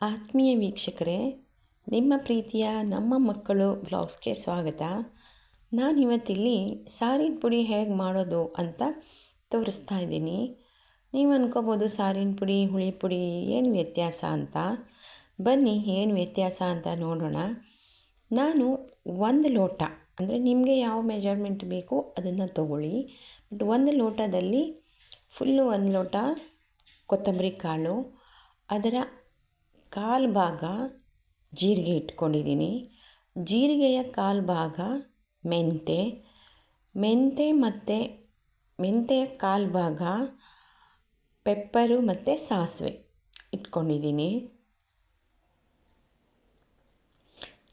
ಆತ್ಮೀಯ ವೀಕ್ಷಕರೇ, ನಿಮ್ಮ ಪ್ರೀತಿಯ ನಮ್ಮ ಮಕ್ಕಳು ಬ್ಲಾಗ್ಸ್ಗೆ ಸ್ವಾಗತ. ನಾನಿವತ್ತಿಲ್ಲಿ ಸಾರಿನ ಪುಡಿ ಹೇಗೆ ಮಾಡೋದು ಅಂತ ತೋರಿಸ್ತಾ ಇದ್ದೀನಿ. ನೀವು ಅನ್ಕೋಬೋದು ಸಾರಿನ ಪುಡಿ, ಹುಳಿ ಪುಡಿ ಏನು ವ್ಯತ್ಯಾಸ ಅಂತ. ಬನ್ನಿ, ಏನು ವ್ಯತ್ಯಾಸ ಅಂತ ನೋಡೋಣ. ನಾನು ಒಂದು ಲೋಟ, ಅಂದರೆ ನಿಮಗೆ ಯಾವ ಮೆಜರ್ಮೆಂಟ್ ಬೇಕು ಅದನ್ನು ತಗೊಳ್ಳಿ. ಬಟ್ ಒಂದು ಲೋಟದಲ್ಲಿ ಫುಲ್ಲು ಒಂದು ಲೋಟ ಕೊತ್ತಂಬರಿ ಕಾಳು, ಅದರ ಕಾಲು ಭಾಗ ಜೀರಿಗೆ ಇಟ್ಕೊಂಡಿದ್ದೀನಿ. ಜೀರಿಗೆಯ ಕಾಲು ಭಾಗ ಮೆಂತೆ. ಮೆಂತೆ ಮತ್ತು, ಮೆಂತೆಯ ಕಾಲು ಭಾಗ ಪೆಪ್ಪರು ಮತ್ತು ಸಾಸಿವೆ ಇಟ್ಕೊಂಡಿದ್ದೀನಿ.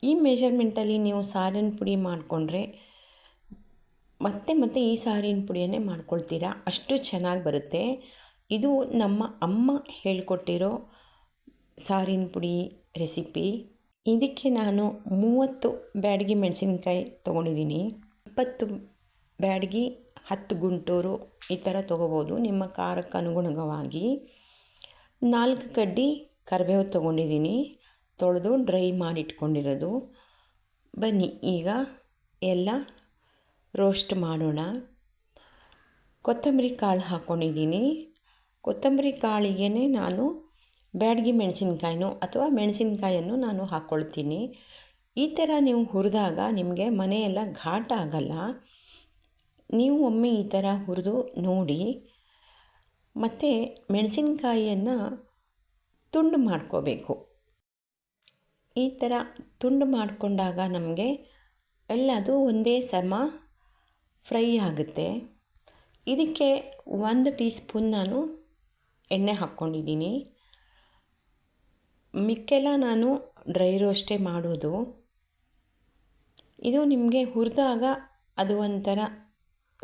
ಈ ಮೆಷರ್ಮೆಂಟಲ್ಲಿ ನೀವು ಸಾರಿನ ಪುಡಿ ಮಾಡಿಕೊಂಡ್ರೆ ಮತ್ತೆ ಮತ್ತೆ ಈ ಸಾರಿನ ಪುಡಿಯನ್ನೇ ಮಾಡ್ಕೊಳ್ತೀರಾ. ಅಷ್ಟು ಚೆನ್ನಾಗಿ ಬರುತ್ತೆ. ಇದು ನಮ್ಮ ಅಮ್ಮ ಹೇಳ್ಕೊಟ್ಟಿರೋ ಸಾರಿನ ಪುಡಿ ರೆಸಿಪಿ. ಇದಕ್ಕೆ ನಾನು ಮೂವತ್ತು ಬ್ಯಾಡಗಿ ಮೆಣಸಿನ್ಕಾಯಿ ತೊಗೊಂಡಿದ್ದೀನಿ. ಇಪ್ಪತ್ತು ಬ್ಯಾಡಗಿ ಹತ್ತು ಗುಂಟೂರು ಈ ಥರ ತೊಗೋಬೋದು. ನಿಮ್ಮ ಖಾರಕ್ಕೆ ಅನುಗುಣವಾಗಿ ನಾಲ್ಕು ಕಡ್ಡಿ ಕರಿಬೇವು ತೊಗೊಂಡಿದ್ದೀನಿ. ತೊಳೆದು ಡ್ರೈ ಮಾಡಿಟ್ಕೊಂಡಿರೋದು. ಬನ್ನಿ, ಈಗ ಎಲ್ಲ ರೋಸ್ಟ್ ಮಾಡೋಣ. ಕೊತ್ತಂಬರಿ ಕಾಳು ಹಾಕ್ಕೊಂಡಿದ್ದೀನಿ ಕೊತ್ತಂಬರಿ ಕಾಳಿಗೆ ನಾನು ಬ್ಯಾಡಗಿ ಮೆಣಸಿನ್ಕಾಯಿನೂ ಅಥವಾ ಮೆಣಸಿನ್ಕಾಯನ್ನು ನಾನು ಹಾಕ್ಕೊಳ್ತೀನಿ. ಈ ಥರ ನೀವು ಹುರಿದಾಗ ನಿಮಗೆ ಮನೆಯೆಲ್ಲ ಘಾಟ ಆಗಲ್ಲ. ನೀವು ಒಮ್ಮೆ ಈ ಥರ ಹುರಿದು ನೋಡಿ, ಮತ್ತು ಮೆಣಸಿನ್ಕಾಯಿಯನ್ನು ತುಂಡು ಮಾಡ್ಕೋಬೇಕು. ಈ ಥರ ತುಂಡು ಮಾಡಿಕೊಂಡಾಗ ನಮಗೆ ಎಲ್ಲದು ಒಂದೇ ಸಮ ಫ್ರೈ ಆಗುತ್ತೆ. ಇದಕ್ಕೆ ಒಂದು ಟೀ ಸ್ಪೂನ್ ನಾನು ಎಣ್ಣೆ ಹಾಕ್ಕೊಂಡಿದ್ದೀನಿ. ಮಿಕ್ಕೆಲ್ಲ ನಾನು ಡ್ರೈ ರೋಸ್ಟೇ ಮಾಡೋದು. ಇದು ನಿಮಗೆ ಹುರಿದಾಗ ಅದು ಒಂಥರ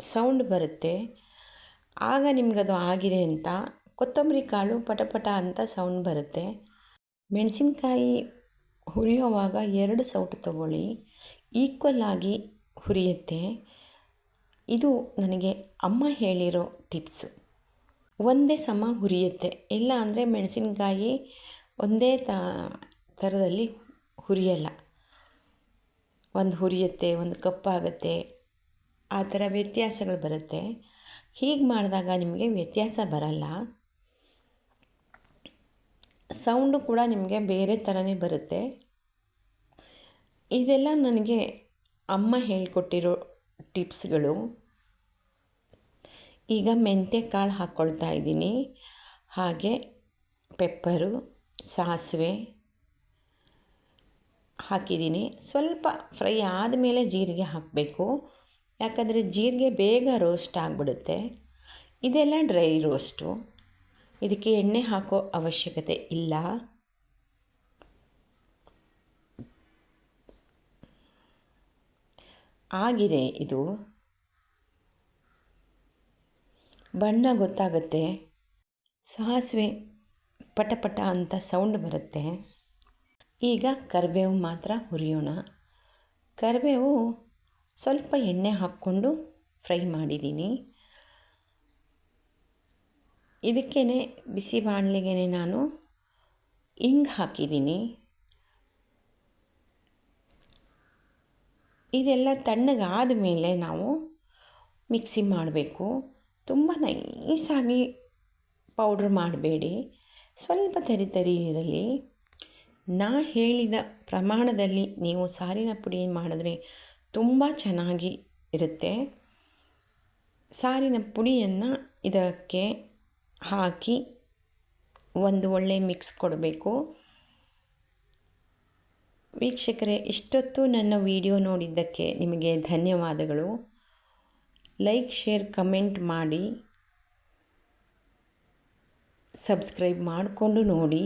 ಸೌಂಡ್ ಬರುತ್ತೆ. ಆಗ ನಿಮಗದು ಆಗಿದೆ ಅಂತ, ಕೊತ್ತಂಬರಿ ಕಾಳು ಪಟಪಟ ಅಂತ ಸೌಂಡ್ ಬರುತ್ತೆ. ಮೆಣಸಿನ್ಕಾಯಿ ಹುರಿಯೋವಾಗ ಎರಡು ಸೌಟು ತಗೊಳ್ಳಿ, ಈಕ್ವಲ್ ಆಗಿ ಹುರಿಯುತ್ತೆ. ಇದು ನನಗೆ ಅಮ್ಮ ಹೇಳಿರೋ ಟಿಪ್ಸ್. ಒಂದೇ ಸಮ ಹುರಿಯುತ್ತೆ. ಇಲ್ಲ ಅಂದರೆ ಮೆಣಸಿನ್ಕಾಯಿ ಒಂದೇ ಥರದಲ್ಲಿ ಹುರಿಯಲ್ಲ. ಒಂದು ಹುರಿಯುತ್ತೆ, ಒಂದು ಕಪ್ಪಾಗುತ್ತೆ, ಆ ಥರ ವ್ಯತ್ಯಾಸಗಳು ಬರುತ್ತೆ. ಹೀಗೆ ಮಾಡಿದಾಗ ನಿಮಗೆ ವ್ಯತ್ಯಾಸ ಬರಲ್ಲ. ಸೌಂಡು ಕೂಡ ನಿಮಗೆ ಬೇರೆ ಥರನೇ ಬರುತ್ತೆ. ಇದೆಲ್ಲ ನನಗೆ ಅಮ್ಮ ಹೇಳಿಕೊಟ್ಟಿರೋ ಟಿಪ್ಸ್ಗಳು. ಈಗ ಮೆಂತ್ಯ ಕಾಳು ಹಾಕ್ಕೊಳ್ತಾ ಇದ್ದೀನಿ. ಹಾಗೆ ಪೆಪ್ಪರು. ಸಾಸಿವೆ ಹಾಕಿದ್ದೀನಿ. ಸ್ವಲ್ಪ ಫ್ರೈ ಆದಮೇಲೆ ಜೀರಿಗೆ ಹಾಕಬೇಕು. ಯಾಕಂದರೆ ಜೀರಿಗೆ ಬೇಗ ರೋಸ್ಟ್ ಆಗಿಬಿಡುತ್ತೆ. ಇದೆಲ್ಲ ಡ್ರೈ ರೋಸ್ಟು ಇದಕ್ಕೆ ಎಣ್ಣೆ ಹಾಕೋ ಅವಶ್ಯಕತೆ ಇಲ್ಲ. ಆಗಿದೆ ಇದು. ಬಣ್ಣ ಗೊತ್ತಾಗುತ್ತೆ. ಸಾಸಿವೆ ಪಟ ಪಟ ಅಂತ ಸೌಂಡ್ ಬರುತ್ತೆ. ಈಗ ಕರಿಬೇವು ಮಾತ್ರ ಹುರಿಯೋಣ. ಕರಿಬೇವು ಸ್ವಲ್ಪ ಎಣ್ಣೆ ಹಾಕ್ಕೊಂಡು ಫ್ರೈ ಮಾಡಿದ್ದೀನಿ. ಇದಕ್ಕೇ ಬಿಸಿ ಬಾಣಲೆಗೆ ನಾನು ಇಂಗ್ ಹಾಕಿದ್ದೀನಿ. ಇದೆಲ್ಲ ತಣ್ಣಗಾದ ಮೇಲೆ ನಾವು ಮಿಕ್ಸಿ ಮಾಡಬೇಕು. ತುಂಬ ನೈಸಾಗಿ ಪೌಡ್ರ್ ಮಾಡಬೇಡಿ. ಸ್ವಲ್ಪ ತರಿ ತರಿ ಇರಲಿ. ನಾ ಹೇಳಿದ ಪ್ರಮಾಣದಲ್ಲಿ ನೀವು ಸಾರಿನ ಪುಡಿ ಮಾಡಿದ್ರೆ ತುಂಬ ಚೆನ್ನಾಗಿ ಇರುತ್ತೆ. ಸಾರಿನ ಪುಡಿಯನ್ನು ಇದಕ್ಕೆ ಹಾಕಿ ಒಂದು ಒಳ್ಳೆ ಮಿಕ್ಸ್ ಕೊಡಬೇಕು. ವೀಕ್ಷಕರೇ, ಇಷ್ಟೊತ್ತು ನನ್ನ ವಿಡಿಯೋ ನೋಡಿದ್ದಕ್ಕೆ ನಿಮಗೆ ಧನ್ಯವಾದಗಳು. ಲೈಕ್, ಶೇರ್, ಕಮೆಂಟ್ ಮಾಡಿ. ಸಬ್ಸ್ಕ್ರೈಬ್ ಮಾಡಿಕೊಂಡು ನೋಡಿ.